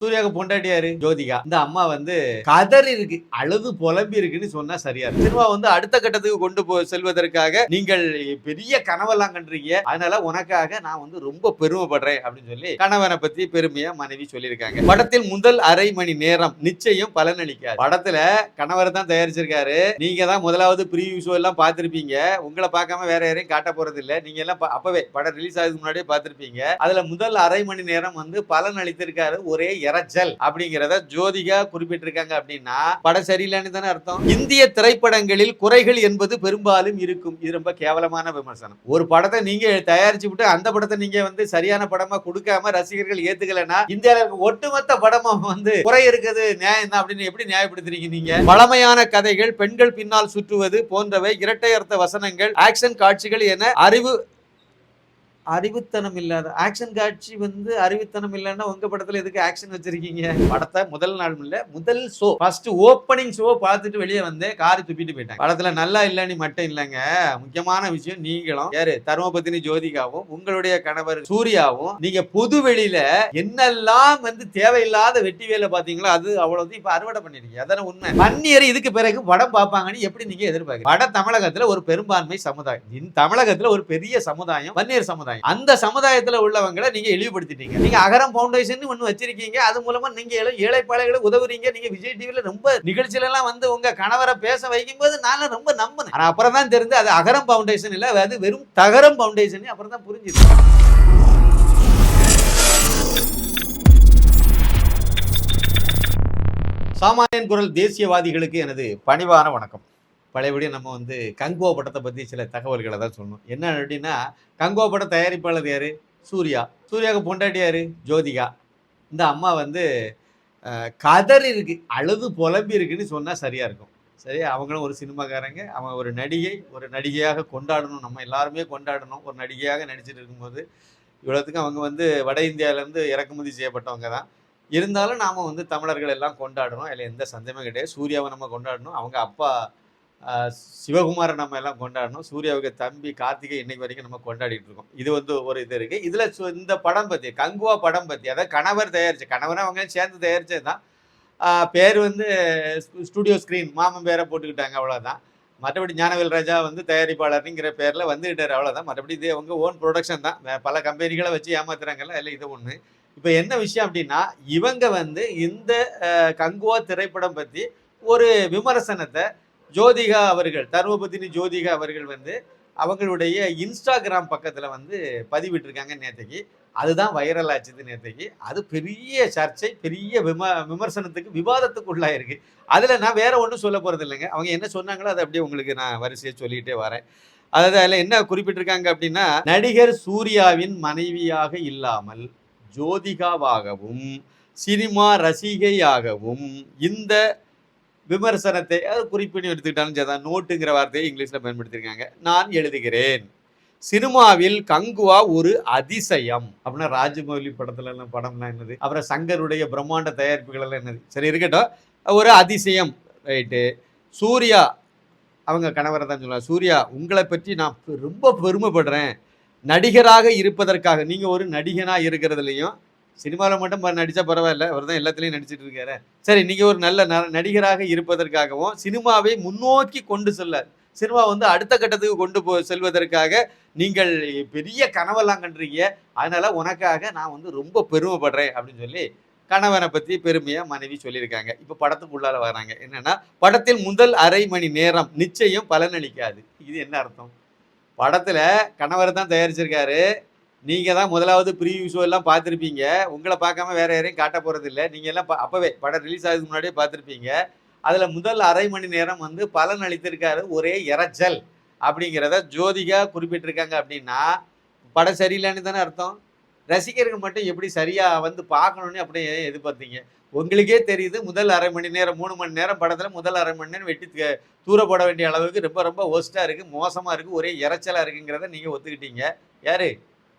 சூர்யாவுக்கு பொண்டாட்டியாரு ஜோதிகா. இந்த அம்மா வந்து கதறி இருக்கு அழுது புலம்பி இருக்குன்னு சொன்னா சரியா இருக்கு சினிமா வந்து அடுத்த கட்டத்துக்கு கொண்டு போ செல்வதற்காக நீங்கள் பெரிய கனவெல்லாம் கண்டுறீங்க அதனால உனக்காக நான் வந்து ரொம்ப பெருமைப்படுறேன் அப்படின்னு சொல்லி கணவனை பத்தி பெருமையா மனைவி சொல்லியிருக்காங்க. படத்தில் முதல் அரை மணி நேரம் நிச்சயம் பலனளிக்காது. படத்துல கணவர் தான் தயாரிச்சிருக்காரு. நீங்க தான் முதலாவது ப்ரீவியூ ஷோ எல்லாம் பார்த்திருப்பீங்க. உங்களை பார்க்காம வேற யாரையும் காட்ட போறது இல்லை நீங்க எல்லாம் ப- அப்பவே படம் ரிலீஸ் ஆகுதுக்கு முன்னாடியே பார்த்திருப்பீங்க. அதுல முதல் அரை மணி நேரம் வந்து பலன் அளித்திருக்காரு ஒரே இறைச்சல் அப்படிங்கிறத ஜோதிகா குறிப்பிட்டிருக்காங்க அப்படின்னா படம் சரியில்லைன்னு தானே அர்த்தம்? இந்திய திரைப்படங்களில் குறைகள் என்பது பெரும்பாலும் இருக்கும். இது ரொம்ப கேவலமான விமர்சனம். ஒரு படத்தை நீங்க தயாரிச்சு விட்டு அந்த படத்தை நீங்க வந்து சரியான படமா கொடுக்காம ரசிகர்கள் ஏத்துக்கலன்னா இந்தியாவில் இருக்க ஒட்டுமொத்த படமா வந்து குறை இருக்குது நியாயம் தான் அப்படின்னு எப்படி நியாயப்படுத்துறீங்க நீங்க? பழமையான கதைகள் பெண்கள் பின்னால் சுற்றுவது போன்றவை இரட்டை அர்த்த வசனங்கள் ஆக்ஷன் காட்சிகள் என அறிவு அறிவுத்தனம் இல்லாத ஆக்ஷன் காட்சி வந்து அறிவுத்தனம் இல்லைன்னா உங்க படத்துல எதுக்கு ஆக்ஷன் வச்சிருக்கீங்க? படத்தை முதல் நாள் இல்ல முதல் ஷோ ஃபர்ஸ்ட் ஓப்பனிங் ஷோ பார்த்துட்டு வெளியே வந்து காரி துப்பிட்டு போயிட்டாங்க. படத்துல நல்லா இல்லைன்னு மட்டும் இல்லைங்க. முக்கியமான விஷயம் நீங்களும் யாரு? தர்மபத்தினி ஜோதிகாவும் உங்களுடைய கணவர் சூர்யாவும் நீங்க பொது வெளியில என்னெல்லாம் வந்து தேவையில்லாத வெட்டி வேலை பாத்தீங்களோ அது அவ்வளவு இப்ப அறுவடை பண்ணிருக்கீங்க. அதான உண்மை. வன்னியர் இதுக்கு பிறகு படம் பார்ப்பாங்கன்னு எப்படி நீங்க எதிர்பார்க்க வட தமிழகத்துல ஒரு பெரும்பான்மை சமுதாயம். தமிழகத்துல ஒரு பெரிய சமுதாயம் வன்னியர் சமுதாயம். அந்த சமுதாயத்துல உள்ளவங்களை நீங்க இழிவுபடுத்திட்டீங்க. நீங்க அகரம் ஃபவுண்டேஷன் ஒண்ணு வச்சிருக்கீங்க. அது மூலமா நீங்க ஏழை ஏழைப்பாளைகளை உதவுறீங்க. நீங்க விஜய் டிவில ரொம்ப நிகழ்ச்சியில எல்லாம் வந்து உங்க கணவரை பேச வைக்கும்போது நான் ரொம்ப நம்பினேன். ஆனா அப்புறம் தான் தெரிஞ்சு அது அகரம் ஃபவுண்டேஷன் இல்ல அது வெறும் தகரம் பவுண்டேஷன் அப்புறம் தான் புரிஞ்சுது. சாமானியன் குரல் தேசியவாதிகளுக்கு எனது பணிவான வணக்கம். பழையபடி நம்ம வந்து கங்கோ படத்தை பற்றி சில தகவல்களை தான் சொல்லணும். என்ன அப்படின்னா கங்கோ படம் தயாரிப்பாளர் யார்? சூர்யா. சூர்யாவுக்கு பொண்டாட்டி யார்? ஜோதிகா. இந்த அம்மா வந்து கதறி இருக்கு. அழுது புலம்பி இருக்குன்னு சொன்னால் சரியாக இருக்கும். சரி அவங்களும் ஒரு சினிமாக்காரங்க. அவங்க ஒரு நடிகை. ஒரு நடிகையாக கொண்டாடணும். நம்ம எல்லாருமே கொண்டாடணும். ஒரு நடிகையாக நடிச்சிட்டு இருக்கும்போது இவ்வளோத்துக்கும் அவங்க வந்து வட இந்தியாவிலேருந்து இறக்குமதி செய்யப்பட்டவங்க தான். இருந்தாலும் நாம் வந்து தமிழர்கள் எல்லாம் கொண்டாடணும் அதில் எந்த சந்தேகமும் கிடையாது. சூர்யாவை நம்ம கொண்டாடணும். அவங்க அப்பா சிவகுமாரை நம்ம எல்லாம் கொண்டாடணும். சூர்யாவுக்கு தம்பி கார்த்திகை இன்னைக்கு வரைக்கும் நம்ம கொண்டாடிட்டு இருக்கோம். இது வந்து ஒரு இது இருக்கு. இதுல சு- இந்த படம் பத்தி கங்குவா படம் பத்தி அதாவது கணவர் தயாரிச்ச கணவனை அவங்க சேர்ந்து தயாரிச்சது தான். பேர் வந்து ஸ்டுடியோ ஸ்கிரீன் மாமன் பேரை போட்டுக்கிட்டாங்க அவ்வளவுதான். மற்றபடி ஞானவேல் ராஜா வந்து தயாரிப்பாளருங்கிற பேர்ல வந்துகிட்டாரு அவ்வளவுதான். மற்றபடி இது அவங்க ஓன் ப்ரொடக்ஷன் தான். பல கம்பெனிகளை வச்சு ஏமாத்துறாங்கல்ல இல்லை இது ஒண்ணு. இப்போ என்ன விஷயம் அப்படின்னா இவங்க வந்து இந்த கங்குவா திரைப்படம் பத்தி ஒரு விமர்சனத்தை ஜோதிகா அவர்கள் தர்மபத்தினி ஜோதிகா அவர்கள் வந்து அவங்களுடைய இன்ஸ்டாகிராம் பக்கத்தில் வந்து பதிவிட்டிருக்காங்க நேற்றுக்கு அதுதான் வைரல் ஆச்சுது நேற்றுக்கு அது பெரிய சர்ச்சை பெரிய விம விமர்சனத்துக்கு விவாதத்துக்கு உள்ளாயிருக்கு. அதில் நான் வேற ஒன்றும் சொல்ல போகிறது இல்லைங்க. அவங்க என்ன சொன்னாங்களோ அதை அப்படியே உங்களுக்கு நான் வரிசையை சொல்லிகிட்டே வரேன். அதாவது அதில் என்ன குறிப்பிட்டிருக்காங்க அப்படின்னா நடிகர் சூர்யாவின் மனைவியாக இல்லாமல் ஜோதிகாவாகவும் சினிமா ரசிகையாகவும் இந்த விமர்சனத்தை அது குறிப்பிட்டு எடுத்துக்கிட்டாலும் சரிதான் நோட்டுங்கிற வார்த்தையை இங்கிலீஷில் பயன்படுத்தியிருக்காங்க. நான் எழுதுகிறேன். சினிமாவில் கங்குவா ஒரு அதிசயம். அப்படின்னா ராஜமௌலி படத்துல எல்லாம் படம்லாம் என்னது? அப்புறம் சங்கருடைய பிரம்மாண்ட தயாரிப்புகள் எல்லாம் என்னது? சரி இருக்கட்டும். ஒரு அதிசயம். ரைட்டு. சூர்யா அவங்க கணவரை தான் சொல்லுவாங்க சூர்யா உங்களை பற்றி நான் ரொம்ப பெருமைப்படுறேன். நடிகராக இருப்பதற்காக நீங்கள் ஒரு நடிகனாக இருக்கிறதுலையும் சினிமாவில் மட்டும் நடித்தா பரவாயில்ல. அவர் தான் எல்லாத்துலேயும் நடிச்சிட்டு இருக்காரு. சரி நீங்கள் ஒரு நல்ல ந- நடிகராக இருப்பதற்காகவும் சினிமாவை முன்னோக்கி கொண்டு செல்ல சினிமா வந்து அடுத்த கட்டத்துக்கு கொண்டு போ செல்வதற்காக நீங்கள் பெரிய கனவெல்லாம் கண்டுறீங்க அதனால உனக்காக நான் வந்து ரொம்ப பெருமைப்படுறேன் அப்படின்னு சொல்லி கணவனை பற்றி பெருமையாக மனைவி சொல்லியிருக்காங்க. இப்போ படத்துக்குள்ளார வராங்க. என்னென்னா படத்தில் முதல் அரை மணி நேரம் நிச்சயம் பலனளிக்காது. இது என்ன அர்த்தம்? படத்தில் கணவர் தான் தயாரிச்சிருக்காரு. நீங்கள் தான் முதலாவது ப்ரீவியூ ஷோ எல்லாம் பார்த்துருப்பீங்க. உங்களை பார்க்காம வேற யாரையும் காட்ட போகிறது இல்லை நீங்கள் எல்லாம் அப்போவே படம் ரிலீஸ் ஆகிறதுக்கு முன்னாடியே பார்த்துருப்பீங்க. அதில் முதல் அரை மணி நேரம் வந்து பலன் அளித்திருக்காரு ஒரே இறைச்சல் அப்படிங்கிறத ஜோதிகா குறிப்பிட்டிருக்காங்க அப்படின்னா படம் சரியில்லைன்னு தானே அர்த்தம்? ரசிகர்கள் மட்டும் எப்படி சரியாக வந்து பார்க்கணும்னு அப்படியே எதிர்பார்த்தீங்க? உங்களுக்கே தெரியுது முதல் அரை மணி நேரம் மூணு மணி நேரம் படத்தில் முதல் அரை மணி நேரம் வெட்டி தூரப்பட வேண்டிய அளவுக்கு ரொம்ப ரொம்ப ஒஸ்ட்டாக இருக்குது மோசமாக இருக்குது ஒரே இரைச்சலாக இருக்குங்கிறத நீங்கள் ஒத்துக்கிட்டீங்க. யாரு?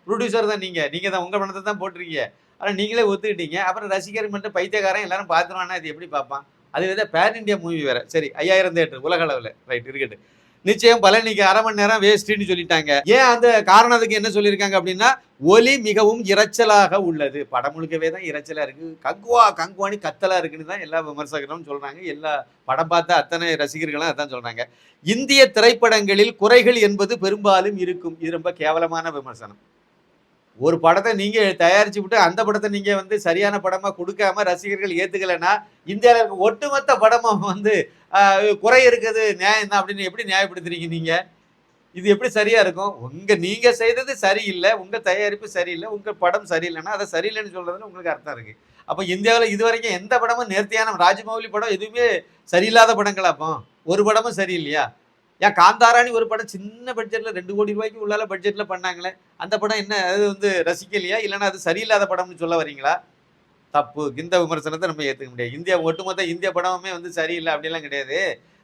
ப்ரொடியூசர் தான் நீங்கள் நீங்கள் தான் உங்கள் பணத்தை தான் போட்டிருக்கீங்க. ஆனால் நீங்களே ஒத்துக்கிட்டீங்க. அப்புறம் ரசிகர் மட்டும் பைத்தியக்காரன் எல்லாரும் பார்த்துருவானா இது எப்படி பார்ப்பான்? அது வித பேன் இந்தியா மூவி வேறு. சரி ஐயாயிரம் தேட்டர் உலக அளவில். ரைட் இருக்கட்டு நிச்சயம் பழனிக்கு அரை மணி நேரம் வேஸ்ட்னு சொல்லிட்டாங்க. ஏன் அந்த காரணத்துக்கு என்ன சொல்லியிருக்காங்க அப்படின்னா ஒலி மிகவும் இரைச்சலாக உள்ளது. படம் முழுக்கவே தான் இறைச்சலாக இருக்கு. கங்குவா கங்குவானி கத்தலாக இருக்குன்னு தான் எல்லா விமர்சகரும் சொல்கிறாங்க எல்லா படம் பார்த்த அத்தனை ரசிகர்களும் அதான் சொல்கிறாங்க இந்திய திரைப்படங்களில் குறைகள் என்பது பெரும்பாலும் இருக்கும். இது ரொம்ப கேவலமான விமர்சனம். ஒரு படத்தை நீங்க தயாரிச்சு விட்டு அந்த படத்தை நீங்க வந்து சரியான படமா கொடுக்காம ரசிகர்கள் ஏத்துக்கலைன்னா இந்தியாவில் இருக்க ஒட்டுமொத்த படமும் வந்து குறை இருக்குது நியாயம் தான் அப்படின்னு எப்படி நியாயப்படுத்துறீங்க நீங்க? இது எப்படி சரியா இருக்கும்? உங்க நீங்க செய்தது சரியில்லை உங்க தயாரிப்பு சரியில்லை உங்க படம் சரியில்லைன்னா அதை சரியில்லைன்னு சொல்றதுல உங்களுக்கு அர்த்தம் இருக்கு. அப்போ இந்தியாவில் இது வரைக்கும் எந்த படமும் நேர்த்தியான ராஜமௌலி படம் எதுவுமே சரியில்லாத படங்களா அப்போ? ஒரு படமும் சரியில்லையா? ஏன் காந்தாராணி ஒரு படம் சின்ன பட்ஜெட்ல ரெண்டு கோடி ரூபாய்க்கு உள்ளால பட்ஜெட்ல பண்ணாங்களே? அந்த படம் என்ன? அது வந்து ரசிக்கலையா? இல்லைன்னா அது சரியில்லாத படம்னு சொல்ல வரீங்களா? தப்பு. இந்த விமர்சனத்தை நம்ம ஏற்றுக்க முடியாது. இந்தியா ஒட்டுமொத்த இந்திய படமுமே வந்து சரியில்லை அப்படிலாம் கிடையாது.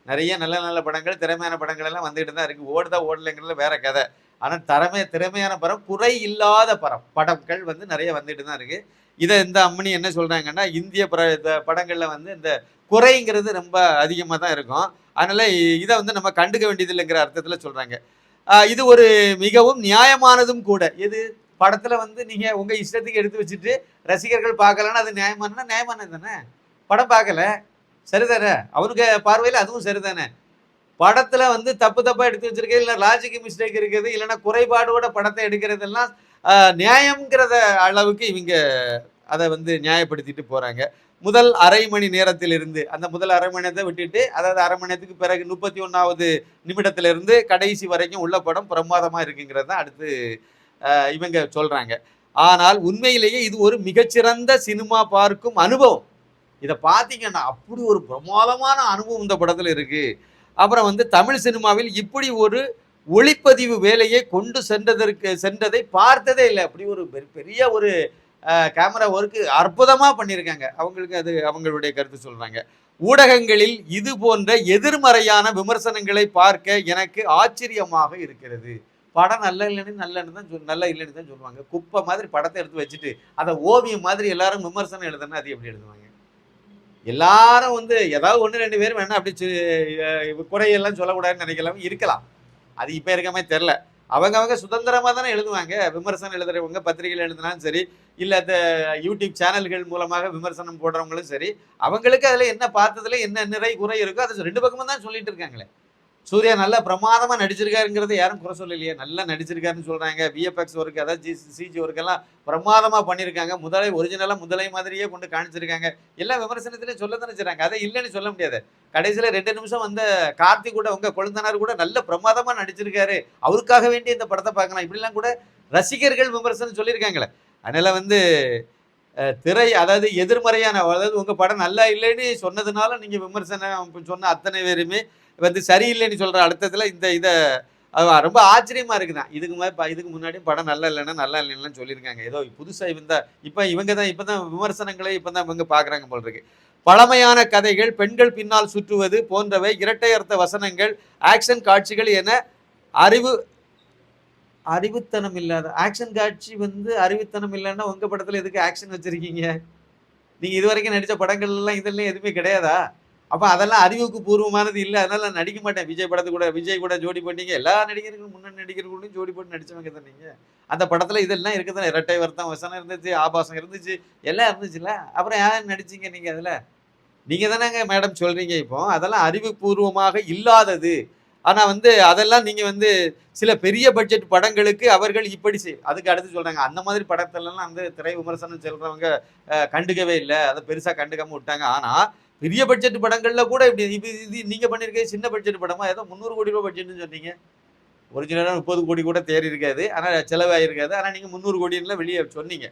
நிறைய நல்ல நல்ல படங்கள் திறமையான படங்கள் எல்லாம் வந்துகிட்டு தான் இருக்கு. ஓடுதா ஓடலைங்கிறதுல வேற கதை. ஆனால் திறமை திறமையான படம் குறை இல்லாத படம் படங்கள் வந்து நிறைய வந்துட்டு தான் இருக்கு. இதை இந்த அம்மனி என்ன சொல்றாங்கன்னா இந்திய பட இந்த படங்கள்ல வந்து இந்த குறைங்கிறது ரொம்ப அதிகமாக தான் இருக்கும். அதனால இதை வந்து நம்ம கண்டுக்க வேண்டியதில்லைங்கிற அர்த்தத்தில் சொல்றாங்க. இது ஒரு மிகவும் நியாயமானதும் கூட. எது? படத்துல வந்து நீங்க உங்க இஷ்டத்துக்கு எடுத்து வச்சுட்டு ரசிகர்கள் பார்க்கலன்னா அது நியாயமான நியாயமானது தானே? படம் பார்க்கல. சரிதானே? அவனுக்கு பார்வையில் அதுவும் சரிதானே? படத்துல வந்து தப்பு தப்பா எடுத்து வச்சிருக்கிறது இல்லை லாஜிக் மிஸ்டேக் இருக்குது இல்லைன்னா குறைபாடோட படத்தை எடுக்கிறதெல்லாம் நியாயம்ங்கிறத அளவுக்கு இவங்க அதை வந்து நியாயப்படுத்திட்டு போறாங்க. முதல் அரை மணி நேரத்திலிருந்து அந்த முதல் அரை மணி நேரத்தை விட்டுட்டு அதாவது அரை மணி நேரத்துக்கு பிறகு முப்பத்தி ஒன்றாவது நிமிடத்திலிருந்து கடைசி வரைக்கும் உள்ள படம் பிரமாதமாக இருக்குங்கிறது தான் அடுத்து இவங்க சொல்கிறாங்க ஆனால் உண்மையிலேயே இது ஒரு மிகச்சிறந்த சினிமா பார்க்கும் அனுபவம். இதை பார்த்தீங்கன்னா அப்படி ஒரு பிரமாதமான அனுபவம் இந்த படத்தில் இருக்குது அப்புறம் வந்து தமிழ் சினிமாவில் இப்படி ஒரு ஒளிப்பதிவு வேலையை கொண்டு சென்றதற்கு சென்றதை பார்த்ததே இல்லை. அப்படி ஒரு பெரிய ஒரு கேமரா ஒர்க்கு அற்புதமாக பண்ணியிருக்காங்க அவங்களுக்கு அது அவங்களுடைய கருத்து சொல்கிறாங்க ஊடகங்களில் இது போன்ற எதிர்மறையான விமர்சனங்களை பார்க்க எனக்கு ஆச்சரியமாக இருக்கிறது. படம் நல்ல இல்லைன்னு நல்லன்னு தான் சொல் நல்ல இல்லைன்னு தான் சொல்லுவாங்க. குப்பை மாதிரி படத்தை எடுத்து வச்சுட்டு அதை ஓவியம் மாதிரி எல்லாரும் விமர்சனம் எழுதுனா அது எப்படி எழுதுவாங்க? எல்லாரும் வந்து ஏதாவது ஒன்று ரெண்டு பேர் வேணா அப்படி குறையெல்லாம் சொல்லக்கூடாதுன்னு நினைக்கலாம் இருக்கலாம். அது இப்போ இருக்கமே தெரில அவங்க அவங்க சுதந்திரமாக தானே எழுதுவாங்க. விமர்சனம் எழுதுறவங்க பத்திரிகைகள் எழுதினாலும் சரி இல்லை அந்த யூடியூப் சேனல்கள் மூலமாக விமர்சனம் போடுறவங்களும் சரி அவங்களுக்கு அதில் என்ன பார்த்ததுல என்ன நிறை குறை இருக்கோ அதை ரெண்டு பக்கமும் தான் சொல்லிட்டு இருக்காங்களே. சூர்யா நல்லா பிரமாதமாக நடிச்சிருக்காருங்கிறத யாரும் குறை சொல்லலையே. நல்லா நடிச்சிருக்காருன்னு சொல்கிறாங்க விஎஃப்எக்ஸ் ஒர்க் அதாவது ஜி சிஜி ஒர்க் எல்லாம் பண்ணியிருக்காங்க முதலை ஒரிஜினலாக முதலை மாதிரியே கொண்டு காணிச்சிருக்காங்க எல்லா விமர்சனத்திலையும் சொல்ல தானே செய்றாங்க. அதை இல்லைன்னு சொல்ல முடியாது. கடைசியில் ரெண்டு நிமிஷம் வந்த கார்த்திக் கூட உங்கள் கொழுந்தனார் கூட நல்ல பிரமாதமாக நடிச்சிருக்காரு. அவருக்காக வேண்டி இந்த படத்தை பார்க்கலாம். இப்படிலாம் கூட ரசிகர்கள் விமர்சனம் சொல்லியிருக்காங்களே. அதனால் வந்து திரை அதாவது எதிர்மறையான அதாவது உங்கள் படம் நல்லா இல்லைன்னு சொன்னதுனால நீங்கள் விமர்சனம் சொன்ன அத்தனை பேருமே வந்து சரியில்லைன்னு சொல்கிற அர்த்தத்துல இந்த இதை ரொம்ப ஆச்சரியமாக இருக்குதான் இதுக்கு மாதிரி இதுக்கு முன்னாடியும் படம் நல்லா இல்லைன்னா நல்லா இல்லைன்னு சொல்லியிருக்காங்க. ஏதோ புதுசா இந்த இப்போ இவங்க தான் இப்போ தான் விமர்சனங்களே விமர்சனங்களை இப்பதான் இவங்க பார்க்குறாங்க போல் இருக்கு. பழமையான கதைகள் பெண்கள் பின்னால் சுற்றுவது போன்றவை இரட்டை அர்த்த வசனங்கள் ஆக்ஷன் காட்சிகள் என அறிவு அறிவுத்தனம் இல்லாத ஆக்ஷன் காட்சி வந்து அறிவுத்தனம் இல்லைன்னா உங்கள் படத்தில் எதுக்கு ஆக்ஷன் வச்சுருக்கீங்க? நீங்கள் இது வரைக்கும் நடித்த படங்கள் எல்லாம் இதெல்லாம் எதுவுமே கிடையாதா? அப்போ அதெல்லாம் அறிவுக்கு பூர்வமானது இல்லை. அதனால நான் நடிக்க மாட்டேன். விஜய் படத்து கூட விஜய் கூட ஜோடி பண்ணீங்க எல்லா நடிகர்களும் முன்னணி நடிகர்களும் ஜோடி போட்டு நடிச்சவங்க தான் அந்த படத்தில் இதெல்லாம் இருக்குதானே. இரட்டை வருத்தம் வசனம் இருந்துச்சு ஆபாசம் இருந்துச்சு எல்லாம் இருந்துச்சுல்ல. அப்புறம் யார் நடிச்சீங்க நீங்கள் அதில்? நீங்கள் தானேங்க மேடம் சொல்கிறீங்க இப்போ. அதெல்லாம் அறிவுபூர்வமாக இல்லாதது. ஆனால் வந்து அதெல்லாம் நீங்கள் வந்து சில பெரிய பட்ஜெட் படங்களுக்கு அவர்கள் இப்படி செய் அதுக்கு அடுத்து சொல்கிறாங்க அந்த மாதிரி படத்துலலாம் வந்து திரை விமர்சனம் செல்கிறவங்க கண்டுக்கவே இல்லை. அதை பெருசாக கண்டுக்காமல் விட்டாங்க. ஆனால் பெரிய பட்ஜெட் படங்கள்ல கூட இப்படி இது இது நீங்க பண்ணிருக்க சின்ன பட்ஜெட் படமா? ஏதோ முந்நூறு கோடி ரூபாய் பட்ஜெட்னு சொன்னீங்க. ஒரிஜினலாக முப்பது கோடி கூட தேறி இருக்காது. ஆனால் செலவாயிருக்காது. ஆனால் நீங்கள் முந்நூறு கோடின்லாம் வெளியே சொன்னீங்க.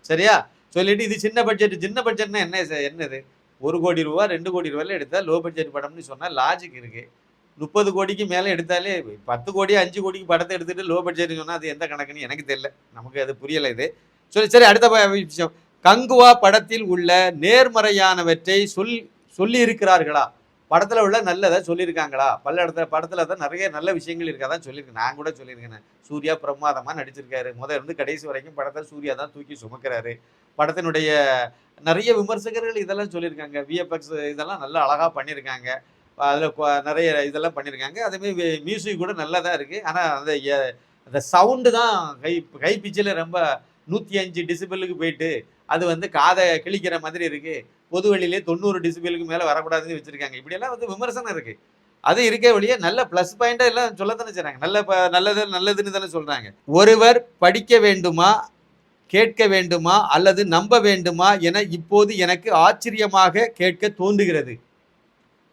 சரியா? சொல்லிட்டு இது சின்ன பட்ஜெட் சின்ன பட்ஜெட்னா என்ன சார் என்னது? ஒரு கோடி ரூபா ரெண்டு கோடி ரூபாயில எடுத்தா லோ பட்ஜெட் படம்னு சொன்னால் லாஜிக் இருக்கு. முப்பது கோடிக்கு மேலே எடுத்தாலே பத்து கோடி அஞ்சு கோடிக்கு படத்தை எடுத்துட்டு லோ பட்ஜெட்னு சொன்னால் அது எந்த கணக்குன்னு எனக்கு தெரியல. நமக்கு அது புரியலை இது. சரி சரி அடுத்த ப- விஷயம். கங்குவா படத்தில் உள்ள நேர்மறையானவற்றை சொல் சொல்லி இருக்கிறார்களா உள்ள நல்லதை சொல்லியிருக்காங்களா? பல இடத்துல படத்தில் தான் நிறைய நல்ல விஷயங்கள் இருக்காதான் சொல்லியிருக்கேன். நான் கூட சொல்லியிருக்கேன். சூர்யா பிரமாதமாக நடிச்சிருக்காரு. முதல்ல இருந்து கடைசி வரைக்கும் படத்தை சூர்யா தான் தூக்கி சுமக்கிறாரு. படத்தினுடைய நிறைய விமர்சகர்கள் இதெல்லாம் சொல்லியிருக்காங்க. விஎஃப்எக்ஸ் இதெல்லாம் நல்லா அழகாக பண்ணியிருக்காங்க. அதில் நிறைய இதெல்லாம் பண்ணியிருக்காங்க. அதேமாதிரி மியூசிக் கூட நல்லா தான் இருக்குது ஆனால் அந்த எ- அந்த சவுண்டு தான் கை கை பிச்சில் ரொம்ப நூற்றி அஞ்சு டிசிபிளுக்கு போயிட்டு அது வந்து காதை கிழிக்கிற மாதிரி இருக்குது பொது வெளியிலே தொண்ணூறு டிசிபிளுக்கு மேலே வரக்கூடாதுன்னு வச்சுருக்காங்க. இப்படியெல்லாம் வந்து விமர்சனம் இருக்குது அது இருக்க வழியே நல்ல ப்ளஸ் பாயிண்டாக எல்லாம் சொல்லத்தானே செய்கிறாங்க நல்ல ப நல்லது நல்லதுன்னு தானே சொல்கிறாங்க ஒருவர் படிக்க வேண்டுமா கேட்க வேண்டுமா அல்லது நம்ப வேண்டுமா என இப்போது எனக்கு ஆச்சரியமாக கேட்க தோன்றுகிறது.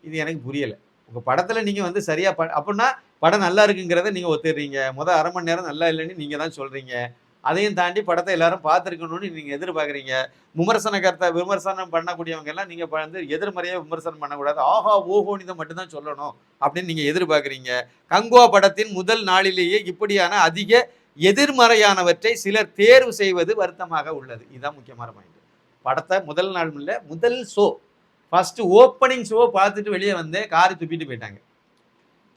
இது எனக்கு புரியலை. உங்கள் படத்தில் நீங்கள் வந்து சரியாக ப அப்படின்னா படம் நல்லா இருக்குங்கிறத நீங்கள் ஒத்துடுறீங்க முதல் அரை மணி நேரம் நல்லா இல்லைன்னு நீங்கள் தான் சொல்கிறீங்க அதையும் தாண்டி படத்தை எல்லாரும் பார்த்துருக்கணும்னு நீங்கள் எதிர்பார்க்குறீங்க. விமர்சனகர்த்த விமர்சனம் பண்ணக்கூடியவங்க எல்லாம் நீங்கள் வந்து எதிர்மறையாக விமர்சனம் பண்ணக்கூடாது. ஆஹா ஓஹோன்னு இதை மட்டும்தான் சொல்லணும் அப்படின்னு நீங்கள் எதிர்பார்க்குறீங்க. கங்குவா படத்தின் முதல் நாளிலேயே இப்படியான அதிக எதிர்மறையானவற்றை சிலர் தேர்வு செய்வது வருத்தமாக உள்ளது. இதுதான் முக்கியமான பாயிண்ட் படத்தை முதல் நாள் இல்லை முதல் ஷோ ஃபஸ்ட்டு ஓப்பனிங் ஷோ பார்த்துட்டு வெளியே வந்து காரி துப்பிட்டு போயிட்டாங்க.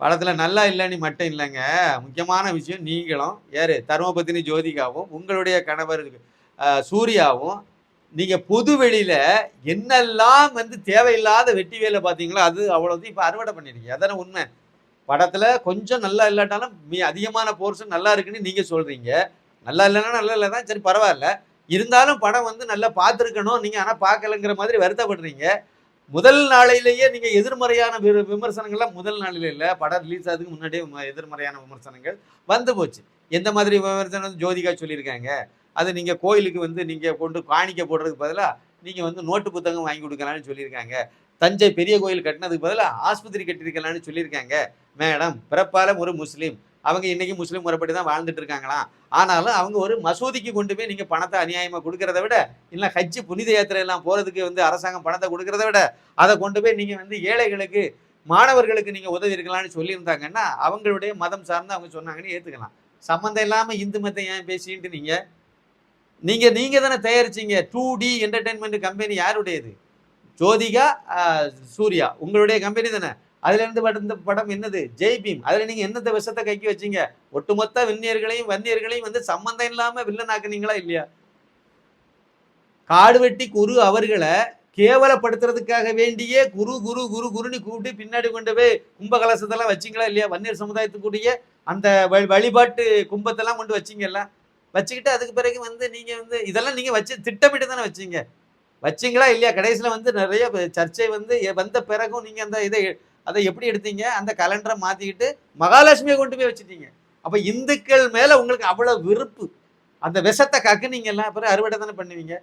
படத்தில் நல்லா இல்லைன்னு மட்டும் இல்லைங்க. முக்கியமான விஷயம் நீங்களும் யார்? தர்மபத்தினி ஜோதிகாவும் உங்களுடைய கணவர் சூர்யாவும் நீங்கள் பொது வெளியில் என்னெல்லாம் வந்து தேவையில்லாத வெட்டி வேலை பார்த்தீங்களோ அது அவ்வளோது இப்போ அறுவடை பண்ணிருக்கீங்க. அதான உண்மை. படத்தில் கொஞ்சம் நல்லா இல்லாட்டாலும் மீ அதிகமான போர்ஷன் நல்லா இருக்குன்னு நீங்கள் சொல்கிறீங்க நல்லா இல்லைன்னா நல்லா இல்லை தான் சரி பரவாயில்ல. இருந்தாலும் படம் வந்து நல்லா பார்த்துருக்கணும். நீங்கள் ஆனால் பார்க்கலங்கிற மாதிரி வருத்தப்படுறீங்க. முதல் நாளையிலேயே நீங்கள் எதிர்மறையான வி- விமர்சனங்கள்லாம் முதல் நாளில் இல்லை. படம் ரிலீஸ் ஆகிறதுக்கு முன்னாடியே ம- எதிர்மறையான விமர்சனங்கள் வந்து போச்சு. எந்த மாதிரி விமர்சனம் ஜோதிகா சொல்லியிருக்காங்க? அது நீங்கள் கோயிலுக்கு வந்து நீங்கள் கொண்டு காணிக்க போடுறதுக்கு பதிலாக நீங்கள் வந்து நோட்டு புத்தகம் வாங்கி கொடுக்கலாம்னு சொல்லியிருக்காங்க. தஞ்சை பெரிய கோயில் கட்டினதுக்கு பதிலாக ஆஸ்பத்திரி கட்டியிருக்கலாம்னு சொல்லியிருக்காங்க. மேடம் பிறப்பால ஒரு முஸ்லீம். அவங்க இன்னைக்கு முஸ்லீம் முறைப்படி தான் வாழ்ந்துட்டு இருக்காங்களாம் ஆனாலும் அவங்க ஒரு மசூதிக்கு கொண்டு போய் நீங்கள் பணத்தை அநியாயமாக கொடுக்கறத விட இல்லை ஹஜ்ஜு புனித யாத்திரை எல்லாம் போகிறதுக்கு வந்து அரசாங்கம் பணத்தை கொடுக்கறத விட அதை கொண்டு போய் நீங்கள் வந்து ஏழைகளுக்கு மாணவர்களுக்கு நீங்கள் உதவி இருக்கலாம்னு சொல்லியிருந்தாங்கன்னா அவங்களுடைய மதம் சார்ந்து அவங்க சொன்னாங்கன்னு ஏற்றுக்கலாம் சம்மந்தம் இல்லாமல் இந்து மதத்தை ஏன் பேசின்ட்டு நீங்கள் நீங்கள் நீங்கள் தானே தயாரிச்சீங்க. டூ டி என்டர்டைன்மெண்ட் கம்பெனி யாருடையது? ஜோதிகா சூர்யா. உங்களுடைய கம்பெனி தானே? அதுல இருந்து படம் என்னது? ஜெய் பீம். அதுல நீங்க என்னத்த விஷத்தை கைக்கு வச்சீங்க? ஒட்டுமொத்த விண்ணியர்களையும் வன்னியர்களையும் வந்து சம்பந்தம் இல்லாம வில்லனாக்குனீங்களா இல்லையா? காடு வெட்டி குரு அவர்களை கேவலப்படுத்துறதுக்காக வேண்டியே குரு குரு குரு குருன்னு கூப்பிட்டு பின்னாடி கொண்டு போய் கும்பகலசத்தெல்லாம் வச்சிங்களா இல்லையா? வன்னியர் சமுதாயத்துக்குரிய அந்த வழி- வழிபாட்டு கும்பத்தெல்லாம் கொண்டு வச்சிங்கல்ல வச்சுக்கிட்டு அதுக்கு பிறகு வந்து நீங்க வந்து இதெல்லாம் நீங்க வச்சு திட்டமிட்டு தானே வச்சீங்க? வச்சீங்களா இல்லையா? கடைசியில் வந்து நிறைய சர்ச்சை வந்து எ- வந்த பிறகும் நீங்கள் அந்த இதை அதை எப்படி எடுத்தீங்க? அந்த கலண்டரை மாற்றிக்கிட்டு மகாலட்சுமியை கொண்டு போய் வச்சுட்டீங்க. அப்போ இந்துக்கள் மேலே உங்களுக்கு அவ்வளோ விருப்பு அந்த விஷத்தை கக்குனீங்கல்ல அப்புறம் அறுவடை தானே பண்ணுவீங்க.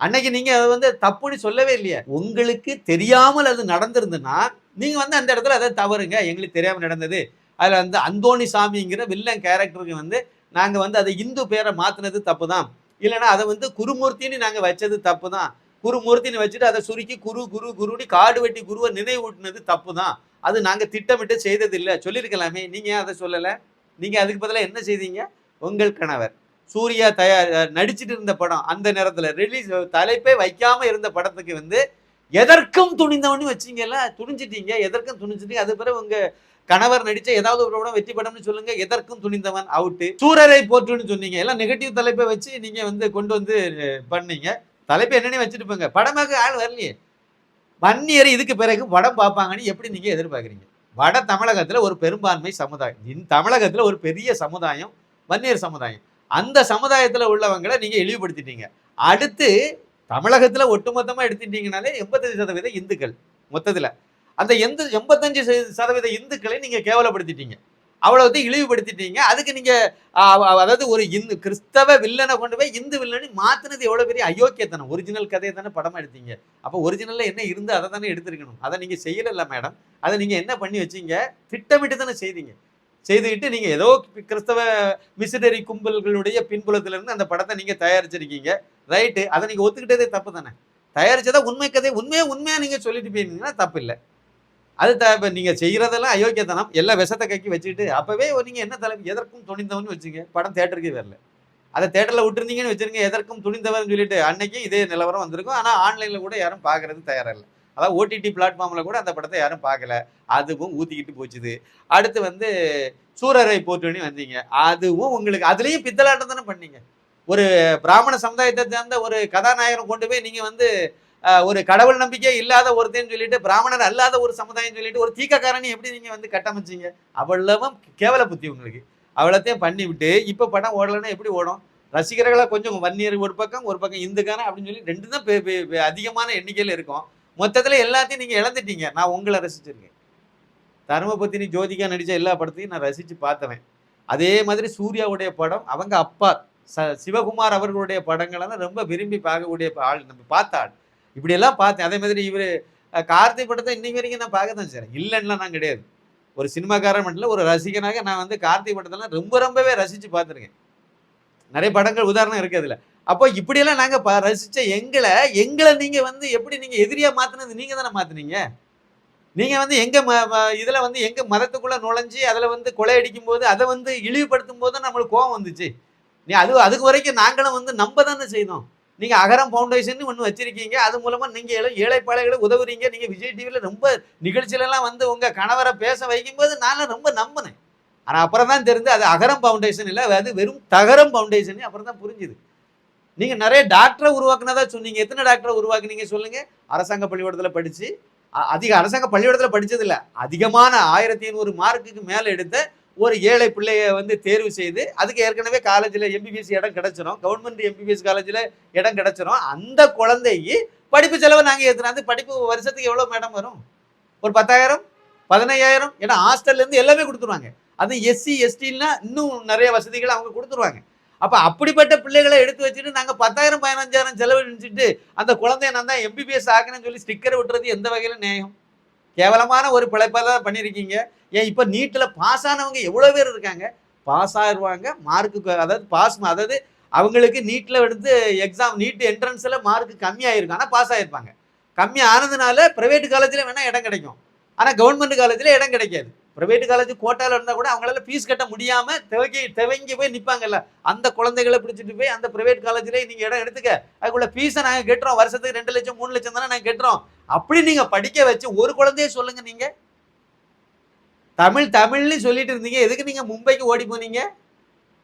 அன்னைக்கு நீங்கள் அதை வந்து தப்புன்னு சொல்லவே இல்லையே. உங்களுக்கு தெரியாமல் அது நடந்திருந்துன்னா நீங்கள் வந்து அந்த இடத்துல அதை தவறுங்க. எங்களுக்கு தெரியாமல் நடந்தது. அதில் வந்து அந்தோணி சாமிங்கிற வில்லன் கேரக்டருக்கு வந்து நாங்கள் வந்து அதை இந்து பேரை மாற்றினது தப்பு தான் இல்லைன்னா அதை வந்து குருமூர்த்தின்னு நாங்கள் வச்சது தப்பு தான் குருமூர்த்தின்னு வச்சுட்டு அதை சுருக்கி குரு குரு குருடி காடு வெட்டி குருவை நினைவூட்டினது தப்பு தான் அது நாங்கள் திட்டமிட்டு செய்தது இல்லை சொல்லியிருக்கலாமே. நீங்கள் ஏன் அதை சொல்லலை? நீங்கள் அதுக்கு பதிலாக என்ன செய்தீங்க? உங்கள் கணவர். சூர்யா தயார் நடிச்சுட்டு நடிச்சிட்டு இருந்த படம் அந்த நேரத்தில் ரிலீஸ் தலைப்பே வைக்காமல் இருந்த படத்துக்கு வந்து எதற்கும் துணிந்தவன்னு வச்சிங்கல்ல? துணிஞ்சிட்டீங்க. எதற்கும் துணிஞ்சிட்டீங்க? அது பிறகு உங்கள் கணவர் நடிச்ச ஏதாவது ஒரு படம் வெற்றி படம்னு சொல்லுங்க. எதற்கும் துணிந்தவன் அவுட்டு சூரரை போற்றுன்னு சொன்னீங்க. எல்லாம் நெகட்டிவ் தலைப்பை வச்சு நீங்கள் வந்து கொண்டு வந்து பண்ணீங்க. தலைப்பு என்னன்னு வச்சுட்டு போங்க படமாக ஆள் வரலையே. வன்னியர் இதுக்கு பிறகு படம் பார்ப்பாங்கன்னு எப்படி நீங்கள் எதிர்பார்க்குறீங்க? வட தமிழகத்தில் ஒரு பெரும்பான்மை சமுதாயம். இந் தமிழகத்தில் ஒரு பெரிய சமுதாயம் வன்னியர் சமுதாயம். அந்த சமுதாயத்தில் உள்ளவங்களை நீங்கள் இழிவுபடுத்திட்டீங்க. அடுத்து தமிழகத்தில் ஒட்டுமொத்தமாக எடுத்துட்டீங்கனாலே எண்பத்தஞ்சு சதவீத இந்துக்கள் மொத்தத்தில். அந்த எந்த எண்பத்தஞ்சு சதவீத- சதவீத இந்துக்களை நீங்கள் கேவலப்படுத்திட்டீங்க. அவ்வளவு இழிவுபடுத்திட்டீங்க. அதுக்கு நீங்க அதாவது ஒரு இந்து கிறிஸ்தவ வில்லனை கொண்டு போய் இந்து வில்லனு மாத்தினது எவ்வளவு பெரிய அயோக்கியத்தனம். ஒரிஜினல் கதையை தானே படமா எடுத்தீங்க. அப்போ ஒரிஜினல்ல என்ன இருந்து அதை தானே எடுத்திருக்கணும். அதை நீங்க செய்யல மேடம் அதை நீங்க என்ன பண்ணி வச்சீங்க? திட்டமிட்டு தானே செய்தீங்க. செய்துக்கிட்டு நீங்க ஏதோ கிறிஸ்தவ மிஷினரி கும்பல்களுடைய பின்புலத்துல இருந்து அந்த படத்தை நீங்க தயாரிச்சிருக்கீங்க. ரைட்டு அதை நீங்க ஒத்துக்கிட்டதே தப்பு தானே. தயாரிச்சதா உண்மை கதை உண்மையா உண்மையா நீங்க சொல்லிட்டு போயிருந்தீங்கன்னா தப்பு இல்லை. அது த இப்போ நீங்கள் செய்கிறதெல்லாம் அயோக்கியத்தனம். எல்லா விஷத்தை கக்கி வச்சுக்கிட்டு அப்போவே நீங்கள் என்ன தலைமை எதற்கும் துணிந்தவன்னு வச்சுங்க. படம் தேட்டருக்கு வரல. அதை தேட்டரில் விட்டுருந்தீங்கன்னு வச்சுருங்க எதற்கும் துணிந்தவன் சொல்லிட்டு அன்னைக்கும் இதே நிலவரம் வந்திருக்கும். ஆனால் ஆன்லைனில் கூட யாரும் பார்க்கறது தயாராக இல்லை. அதாவது ஓடிடி பிளாட்ஃபார்மில் கூட அந்த படத்தை யாரும் பார்க்கல. அதுவும் ஊற்றிக்கிட்டு போச்சுது. அடுத்து வந்து சூரரை போட்டுன்னு வந்தீங்க. அதுவும் உங்களுக்கு அதுலேயும் பித்தலாட்டம் தானே பண்ணீங்க. ஒரு பிராமண சமுதாயத்தை சேர்ந்த ஒரு கதாநாயகனை கொண்டு போய் நீங்கள் வந்து ஒரு கடவுள் நம்பிக்கை இல்லாத ஒருத்தன் சொல்லிட்டு பிராமணர் அல்லாத ஒரு சமுதாயம் சொல்லிட்டு ஒரு தீக்கக்காரனை எப்படி நீங்க வந்து கட்டமைச்சீங்க? அவ்வளவும் கேவல புத்தி உங்களுக்கு. அவ்வளோத்தையும் பண்ணிவிட்டு இப்போ படம் ஓடலைன்னா எப்படி ஓடும்? ரசிகர்களை கொஞ்சம் வன்னியர் ஒரு பக்கம் ஒரு பக்கம் இந்துக்கான அப்படின்னு சொல்லி ரெண்டு தான் அதிகமான எண்ணிக்கையில் இருக்கும். மொத்தத்தில் எல்லாத்தையும் நீங்கள் இழந்துட்டீங்க. நான் உங்களை ரசிச்சிருக்கேன். தர்மபத்தினி ஜோதிகா நடித்த எல்லா படத்தையும் நான் ரசித்து பார்த்தவன். அதே மாதிரி சூர்யாவுடைய படம் அவங்க அப்பா ச சிவகுமார் அவர்களுடைய படங்களெல்லாம் ரொம்ப விரும்பி பார்க்கக்கூடிய ஆள் நம்ம பார்த்த ஆள். இப்படியெல்லாம் பார்த்தேன். அதே மாதிரி இவர் கார்த்தி படத்தை இன்னைக்கு வரைக்கும் நான் பார்க்க தான் செய்கிறேன் இல்லைன்னா நான் கிடையாது. ஒரு சினிமாக்காரன் மட்டும் ஒரு ரசிகனாக நான் வந்து கார்த்தி படத்தெல்லாம் ரொம்ப ரொம்பவே ரசித்து பார்த்துருக்கேன். நிறைய படங்கள் உதாரணம் இருக்குது அதில். அப்போ இப்படியெல்லாம் நாங்கள் ப ரசித்த எங்களை எங்களை நீங்கள் வந்து எப்படி நீங்கள் எதிரியாக மாற்றினது நீங்கள் தானே மாற்றினீங்க நீங்கள் வந்து எங்கள் ம இதில் வந்து எங்கள் மதத்துக்குள்ளே நுழைஞ்சி அதில் வந்து கொள்ளையடிக்கும் போது அதை வந்து இழிவுபடுத்தும் போது தான் நம்மளுக்கு கோவம் வந்துச்சு. நீ அது அதுக்கு வரைக்கும் நாங்களும் வந்து நம்ப தானே செய்தோம். நீங்கள் அகரம் ஃபவுண்டேஷன் ஒன்று வச்சிருக்கீங்க. அது மூலமாக நீங்கள் ஏழை ஏழைப்பாளைகளை உதவுறீங்க. நீங்கள் விஜய் டிவியில் ரொம்ப நிகழ்ச்சியிலலாம் வந்து உங்கள் கணவரை பேச வைக்கும்போது நானும் ரொம்ப நம்பினேன். ஆனால் அப்புறம் தான் தெரிஞ்சு அது அகரம் ஃபவுண்டேஷன் இல்லை அது வெறும் தகரம் ஃபவுண்டேஷன் அப்புறம் தான் புரிஞ்சுது. நீங்கள் நிறைய டாக்டரை உருவாக்குனதா சொன்னீங்க. எத்தனை டாக்டரை உருவாக்குனீங்க சொல்லுங்கள் அரசாங்க பள்ளிக்கூடத்தில் படித்து அதிக அரசாங்க பள்ளிக்கூடத்தில் படிச்சது அதிகமான ஆயிரத்தி ஐநூறு மார்க்குக்கு மேலே எடுத்த ஒரு ஏழை பிள்ளைய வந்து தேர்வு செய்து அதுக்கு ஏற்கனவே காலேஜில் எம்பிபிஎஸ் இடம் கிடைச்சிரும். கவர்மெண்ட் எம்பிபிஎஸ் காலேஜில் இடம் கிடச்சிடும் அந்த குழந்தைக்கு படிப்பு செலவை நாங்கள் ஏற்றுனா அந்த படிப்பு வருஷத்துக்கு எவ்வளோ மேடம் வரும்? ஒரு பத்தாயிரம்? பதினையாயிரம்? ஏன்னா ஹாஸ்டல்லேருந்து எல்லாமே கொடுத்துருவாங்க. அது எஸ்சி எஸ்டின்னா இன்னும் நிறைய வசதிகள் அவங்க கொடுத்துருவாங்க. அப்போ அப்படிப்பட்ட பிள்ளைகளை எடுத்து வச்சுட்டு நாங்கள் பத்தாயிரம் பதினஞ்சாயிரம் செலவழிச்சுட்டு அந்த குழந்தைய நான் தான் எம்பிபிஎஸ் ஆகணும்னு சொல்லி ஸ்டிக்கர் விட்டுறது எந்த வகையில் நியாயம்? கேவலமான ஒரு பிழைப்பை தான் பண்ணியிருக்கீங்க. ஏன் இப்போ நீட்டில் பாஸ் ஆனவங்க எவ்வளோ பேர் இருக்காங்க? பாஸ் ஆயிடுவாங்க மார்க்கு அதாவது பாஸ் அதாவது அவங்களுக்கு நீட்டில் எடுத்து எக்ஸாம் நீட் என்ட்ரன்ஸில் மார்க்கு கம்மியாயிருக்கும். ஆனால் பாஸ் ஆகிருப்பாங்க கம்மி ஆனதுனால ப்ரைவேட் காலேஜில் வேணால் இடம் கிடைக்கும். ஆனால் கவர்மெண்ட் காலேஜில் இடம் கிடைக்காது. ப்ரைவேட் காலேஜ் கோட்டாவில் இருந்தால் கூட அவங்களால ஃபீஸ் கட்ட முடியாமல் துவங்கி துவங்கி போய் நிற்பாங்கல்ல அந்த குழந்தைகளை பிடிச்சிட்டு போய் அந்த ப்ரைவேட் காலேஜில் நீங்கள் இடம் எடுத்துக்க. அதுக்குள்ள ஃபீஸை நாங்கள் கட்டுறோம். வருஷத்துக்கு ரெண்டு லட்சம் மூணு லட்சம் தானே நாங்கள் கட்டுறோம். அப்படி நீங்கள் படிக்க வச்சு ஒரு குழந்தைய சொல்லுங்க நீங்கள் தமிழ் தமிழ்னு சொல்லிட்டு இருந்தீங்க. எதுக்கு நீங்கள் மும்பைக்கு ஓடி போனீங்க?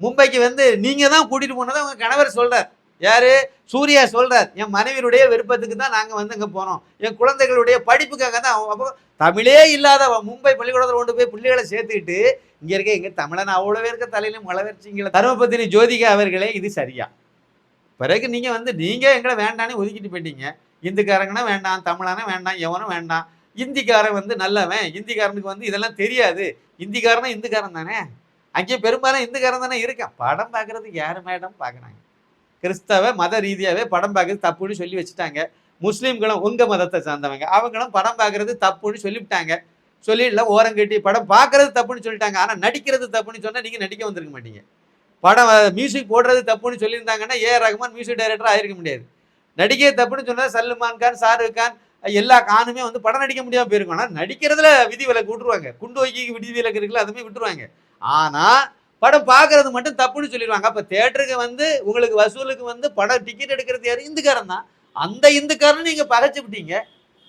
மும்பைக்கு வந்து நீங்கள் தான் கூட்டிகிட்டு போனதை உங்கள் கணவர் சொல்றார். யாரு? சூர்யா சொல்றார். என் மனைவியுடைய விருப்பத்துக்கு தான் நாங்கள் வந்து இங்க போனோம் என் குழந்தைகளுடைய படிப்புக்காக தான் அப்போ தமிழே இல்லாத மும்பை பள்ளிக்கூடத்தில் கொண்டு போய் பிள்ளைகளை சேர்த்துக்கிட்டு இங்கே இருக்க எங்க தமிழன் அவ்வளோ பேருக்கு தலையிலும் வளர்ச்சிங்கள தர்மபத்தினி ஜோதிகா அவர்களே இது சரியா. பிறகு நீங்கள் வந்து நீங்கள் எங்களை வேண்டான்னு ஒதுக்கிட்டு போயிட்டீங்க. இந்துக்காரங்கன்னா வேண்டாம் தமிழானா வேண்டாம் எவனும் வேண்டாம். இந்திக்காரன் வந்து நல்லவன். இந்திக்காரனுக்கு வந்து இதெல்லாம் தெரியாது. இந்திக்காரனா இந்துக்காரன் தானே? அங்கே பெரும்பாலும் இந்துக்காரன் தானே இருக்கேன். படம் பார்க்குறதுக்கு யார் மேடம்? பார்க்குறாங்க. கிறிஸ்தவ மத ரீதியாகவே படம் பார்க்குறது தப்புன்னு சொல்லி வச்சுட்டாங்க. முஸ்லீம்களும் உங்கள் மதத்தை சார்ந்தவங்க. அவங்களும் படம் பார்க்கறது தப்புன்னு சொல்லிவிட்டாங்க. சொல்லிடல ஓரம் கட்டி படம் பார்க்கறது தப்புன்னு சொல்லிட்டாங்க. ஆனால் நடிக்கிறது தப்புன்னு சொன்னால் நீங்கள் நடிக்க வந்திருக்க மாட்டீங்க. படம் மியூசிக் போடுறது தப்புன்னு சொல்லியிருந்தாங்கன்னா ஏ. ரகுமான் மியூசிக் டைரக்டர் ஆகிருக்க முடியாது. நடிக்க தப்புன்னு சொன்னால் சல்லுமான் கான் ஷாருக் கான் எல்லா கானுமே வந்து படம் நடிக்க முடியாமல் போயிருக்கும். ஆனால் நடிக்கிறதுல விதி விலக்கு விட்டுருவாங்க. குண்டு வைக்கி விதி விலக்கு இருக்குல்ல அதுமே விட்டுருவாங்க. ஆனால் படம் பார்க்கறது மட்டும் தப்புன்னு சொல்லிடுவாங்க. அப்போ தேட்டருக்கு வந்து உங்களுக்கு வசூலுக்கு வந்து படம் டிக்கெட் எடுக்கிறது யார்? இந்துக்காரன் தான். அந்த இந்துக்காரன் நீங்கள் பகைச்சு விட்டீங்க.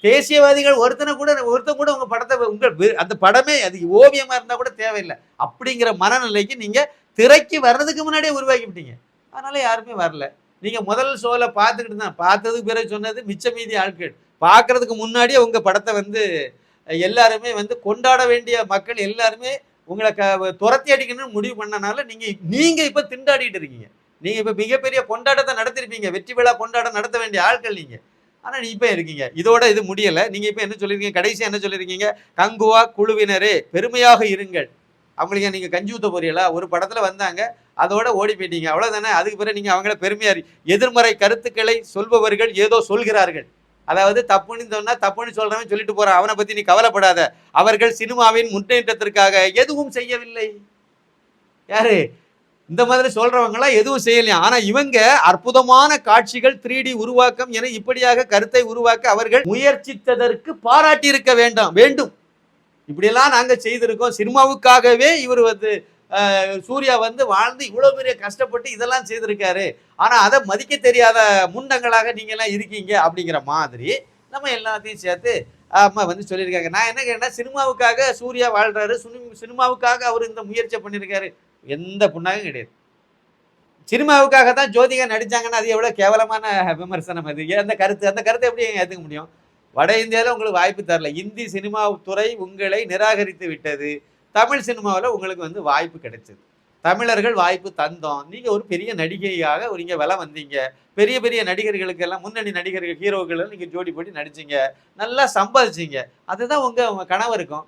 தேசியவாதிகள் ஒருத்தனை கூட ஒருத்தன் கூட உங்கள் படத்தை உங்கள் அந்த படமே அது ஓவியமாக இருந்தால் கூட தேவையில்லை. அப்படிங்கிற மனநிலைக்கு நீங்கள் திரைக்கு வர்றதுக்கு முன்னாடியே உருவாக்கி அதனால் யாருமே வரல. நீங்கள் முதல் ஷோவில் பார்த்துக்கிட்டு தான் பார்த்ததுக்கு பிறகு சொன்னது மிச்ச மீதி ஆட்கள். பார்க்கறதுக்கு முன்னாடியே உங்கள் படத்தை வந்து எல்லாருமே வந்து கொண்டாட வேண்டிய மக்கள் எல்லாருமே உங்களை க துரத்தி அடிக்கணும்னு முடிவு பண்ணனால நீங்கள் நீங்கள் இப்போ திண்டாடிட்டு இருக்கீங்க. நீங்கள் இப்போ மிகப்பெரிய கொண்டாட்டத்தை நடத்திருப்பீங்க. வெற்றி விழா கொண்டாட்டம் நடத்த வேண்டிய ஆட்கள் நீங்கள் ஆனால் நீ இப்போ இருக்கீங்க. இதோட இது முடியலை. நீங்கள் இப்போ என்ன சொல்லியிருக்கீங்க? கடைசியாக என்ன சொல்லியிருக்கீங்க? கங்குவா குழுவினரே பெருமையாக இருங்கள். அவங்களுக்கு நீங்கள் கஞ்சி ஊற்ற போறீங்களா? ஒரு படத்தில் வந்தாங்க அதோட ஓடி போயிட்டீங்க. அவ்வளோதானே அதுக்கு பிறகு நீங்கள் அவங்கள பெருமையாக எதிர்மறை கருத்துக்களை சொல்பவர்கள் ஏதோ சொல்கிறார்கள். அதாவது தப்புன்னு சொன்னால் தப்புன்னு சொல்கிறவன் சொல்லிட்டு போகிறான் அவனை பற்றி நீ கவலைப்படாத. அவர்கள் சினிமாவின் முன்னேற்றத்திற்காக எதுவும் செய்யவில்லை. யாரு? இந்த மாதிரி சொல்றவங்களாம் எதுவும் செய்யலையா? ஆனா இவங்க அற்புதமான காட்சிகள் த்ரீ டி உருவாக்கம் என இப்படியாக கருத்தை உருவாக்க அவர்கள் முயற்சித்ததற்கு பாராட்டி இருக்க வேண்டாம் வேண்டும். இப்படியெல்லாம் நாங்கள் செய்திருக்கோம். சினிமாவுக்காகவே இவர் வந்து சூர்யா வந்து வாழ்ந்து இவ்வளோ பெரிய கஷ்டப்பட்டு இதெல்லாம் செய்திருக்காரு. ஆனால் அதை மதிக்க தெரியாத முண்டங்களாக நீங்கள்லாம் இருக்கீங்க அப்படிங்கிற மாதிரி நம்ம எல்லாத்தையும் சேர்த்து அம்மா வந்து சொல்லியிருக்காங்க. நான் என்ன கேட்டேன்னா சினிமாவுக்காக சூர்யா வாழ்கிறாரு சினிமாவுக்காக அவர் இந்த முயற்சியை பண்ணியிருக்காரு. எந்த புண்ணாகும் கிடையாது. சினிமாவுக்காக தான் ஜோதிகா நடித்தாங்கன்னா அது எவ்வளோ கேவலமான விமர்சனம் அது. அந்த கருத்து அந்த கருத்தை எப்படி ஏற்றுக்க முடியும்? வட இந்தியாவில் உங்களுக்கு வாய்ப்பு தரல. இந்தி சினிமா துறை உங்களை நிராகரித்து விட்டது. தமிழ் சினிமாவில் உங்களுக்கு வந்து வாய்ப்பு கிடைச்சது. தமிழர்கள் வாய்ப்பு தந்தோம். நீங்கள் ஒரு பெரிய நடிகையாக ஒரு இங்கே வில வந்தீங்க. பெரிய பெரிய நடிகர்களுக்கெல்லாம் முன்னணி நடிகர்கள் ஹீரோக்கள் நீங்கள் ஜோடி போட்டு நடிச்சீங்க. நல்லா சம்பாதிச்சீங்க. அதுதான் உங்கள் உங்கள் கனவருக்கும்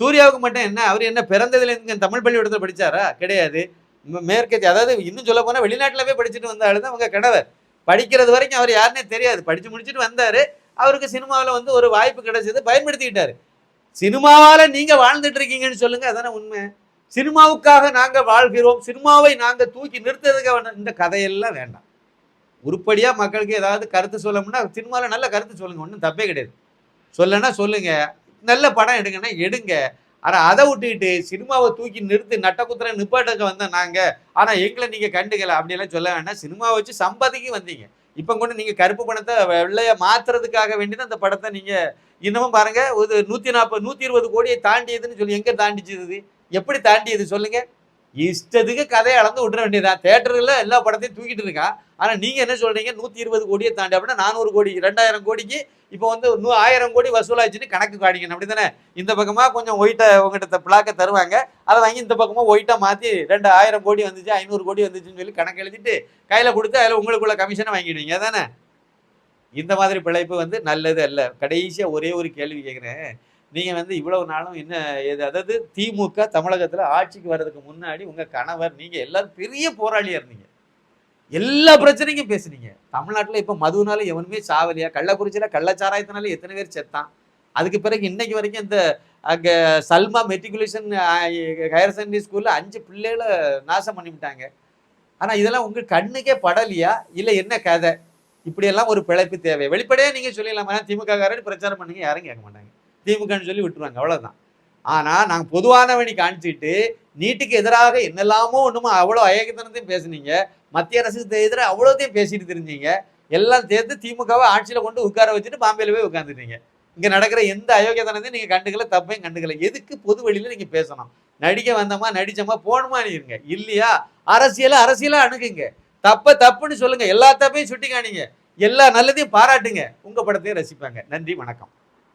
சூர்யாவுக்கு மட்டும் என்ன அவர் என்ன பிறந்ததுலேருந்து தமிழ் பள்ளிக்கூடத்தில் படித்தாரா கிடையாது. மேற்கத்தி அதாவது இன்னும் சொல்ல போனால் வெளிநாட்டில் போய் படிச்சுட்டு வந்தாலும் தான் உங்கள் கணவர். படிக்கிறது வரைக்கும் அவர் யாருன்னே தெரியாது. படித்து முடிச்சுட்டு வந்தார். அவருக்கு சினிமாவில் வந்து ஒரு வாய்ப்பு கிடைச்சது பயன்படுத்திக்கிட்டாரு. சினிமாவால் நீங்கள் வாழ்ந்துட்டு இருக்கீங்கன்னு சொல்லுங்கள் அதான உண்மை. சினிமாவுக்காக நாங்கள் வாழ்கிறோம் சினிமாவை நாங்கள் தூக்கி நிறுத்துறதுக்காக வேண்டாம். இந்த கதையெல்லாம் வேண்டாம். உருப்படியாக மக்களுக்கு ஏதாவது கருத்து சொல்லணும்னா சினிமாவில் நல்ல கருத்து சொல்லுங்கள் ஒன்றும் தப்பே கிடையாது. சொல்லனா சொல்லுங்கள் நல்ல படம் எடுங்கன்னா எடுங்க. ஆனால் அதை விட்டுக்கிட்டு சினிமாவை தூக்கி நிறுத்தி நட்டக்குத்துற நிப்பாட்டுக்கு வந்த நாங்கள் ஆனால் எங்களை நீங்கள் கண்டுக்கலை அப்படியெல்லாம் சொல்ல வேண்டாம். சினிமாவை வச்சு சம்பாதிக்க வந்தீங்க. இப்போ கூட நீங்கள் கருப்பு பணத்தை வெள்ளைய மாத்துறதுக்காக வேண்டி தான் அந்த படத்தை நீங்கள் இன்னமும் பாருங்க. ஒரு நூற்றி நாற்பது நூற்றி இருபது கோடியை தாண்டியதுன்னு சொல்லி எங்கே தாண்டிச்சது எப்படி தாண்டியது சொல்லுங்க. இஷ்டத்துக்கு கதையை அளந்து விட்டுற வேண்டியதான் தேட்டரில் எல்லா படத்தையும் தூக்கிட்டு இருக்கான் ஆனால் நீங்கள் என்ன சொல்றீங்க? நூற்றி இருபது கோடியை தாண்டி அப்படின்னா நானூறு கோடி ரெண்டாயிரம் கோடிக்கு இப்போ வந்து நூ ஆயிரம் கோடி வசூலாச்சுன்னு கணக்கு காணிக்கணும் அப்படி தானே இந்த பக்கமாக கொஞ்சம் ஒயிட்டை உங்கள்கிட்ட பிளாக்கை தருவாங்க. அதை வாங்கி இந்த பக்கமாக ஒயிட்டாக மாற்றி ரெண்டு ஆயிரம் கோடி வந்துச்சு ஐநூறு கோடி வந்துச்சுன்னு சொல்லி கணக்கு எழுதிட்டு கையில் கொடுத்து அதில் உங்களுக்குள்ள கமிஷனை வாங்கிடுவீங்க. தானே இந்த மாதிரி பிழைப்பு வந்து நல்லது அல்ல. கடைசியாக ஒரே ஒரு கேள்வி கேட்குறேன் நீங்கள் வந்து இவ்வளவு நாளும் என்ன எது அதாவது திமுக தமிழகத்தில் ஆட்சிக்கு வர்றதுக்கு முன்னாடி உங்கள் கணவர் நீங்கள் எல்லாரும் பெரிய போராளியாக இருந்தீங்க. எல்லா பிரச்சனைக்கும் பேசுனீங்க. தமிழ்நாட்டில் இப்போ மதுனால எவனுமே சாவலியா? கள்ளக்குறிச்சியில் கள்ளச்சாராயத்தினால எத்தனை பேர் செத்தான்? அதுக்கு பிறகு இன்னைக்கு வரைக்கும் இந்த அங்கே சல்மா மெட்ரிகுலேஷன் ஹையர் செகண்டரி ஸ்கூலில் அஞ்சு பிள்ளைகளை நாசம் பண்ணிவிட்டாங்க. ஆனால் இதெல்லாம் உங்கள் கண்ணுக்கே படலையா? இல்லை என்ன கதை? இப்படியெல்லாம் ஒரு பிழைப்பு தேவை. வெளிப்படையாக நீங்கள் சொல்லிடலாமா? திமுக காரன் பிரச்சாரம் பண்ணுங்க யாரும் கேட்க மாட்டாங்க. திமுகன்னு சொல்லி விட்டுருவாங்க அவ்வளோதான் ஆனால் நாங்கள் பொதுவானவணி காமிச்சிட்டு நீட்டுக்கு எதிராக என்னெல்லாமோ ஒன்றுமோ அவ்வளோ அயக்கத்தனத்தையும் பேசுனீங்க. மத்திய அரசுக்கு எதிராக அவ்வளோத்தையும் பேசிட்டு தெரிஞ்சீங்க. எல்லாம் சேர்த்து திமுகவை ஆட்சியில் கொண்டு உட்கார வச்சுட்டு பாம்பேல போய் உட்காந்துட்டீங்க இங்கே நடக்கிற எந்த அயோக்கியத்தனத்தையும் நீங்கள் கண்டுக்கல தப்பையும் கண்டுக்கல. எதுக்கு பொது வெளியில நீங்கள் பேசணும்? நடிக்க வந்தோமா நடிச்சோமா போகணுமா நீங்க இல்லையா? அரசியலை அரசியலாக அணுகுங்க. தப்பை தப்புன்னு சொல்லுங்கள் எல்லா தப்பையும் சுட்டி காணிங்க எல்லா நல்லதையும் பாராட்டுங்க. உங்கள் படத்தையும் ரசிப்பாங்க. நன்றி வணக்கம்.